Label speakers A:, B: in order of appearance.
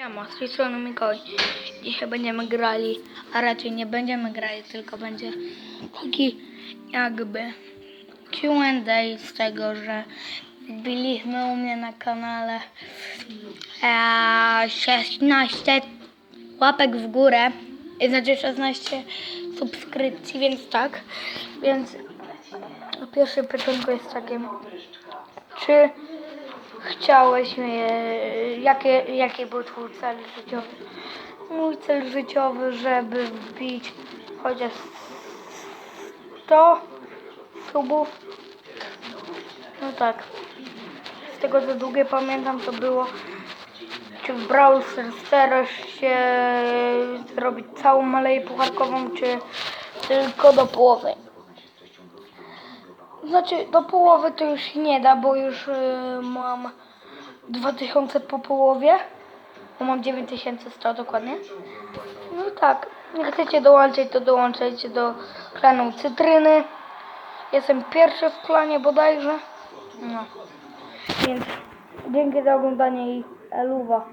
A: Siema, z tej strony Mikołaj. Dzisiaj będziemy grali, a raczej nie będziemy grali, tylko będzie taki jakby Q&A z tego, że wbiliśmy u mnie na kanale e, 16 łapek w górę, znaczy 16 subskrypcji, więc tak. Więc pierwsze pytanko jest takie, czy chciałeś, e, jakie, jaki był twój cel życiowy? Mój cel życiowy, żeby wbić chociaż 100 subów. No tak. Z tego co długie pamiętam to było czy w Brawl starasz się zrobić całą maleję pucharkową, czy tylko do połowy? Znaczy, do połowy to już nie da, bo już y, mam 2000 po połowie. Bo mam 9100 dokładnie. No tak, jak chcecie dołączyć, to dołączajcie do klanu Cytryny. Jestem pierwszy w klanie bodajże. No. Więc dzięki za oglądanie i eluwa.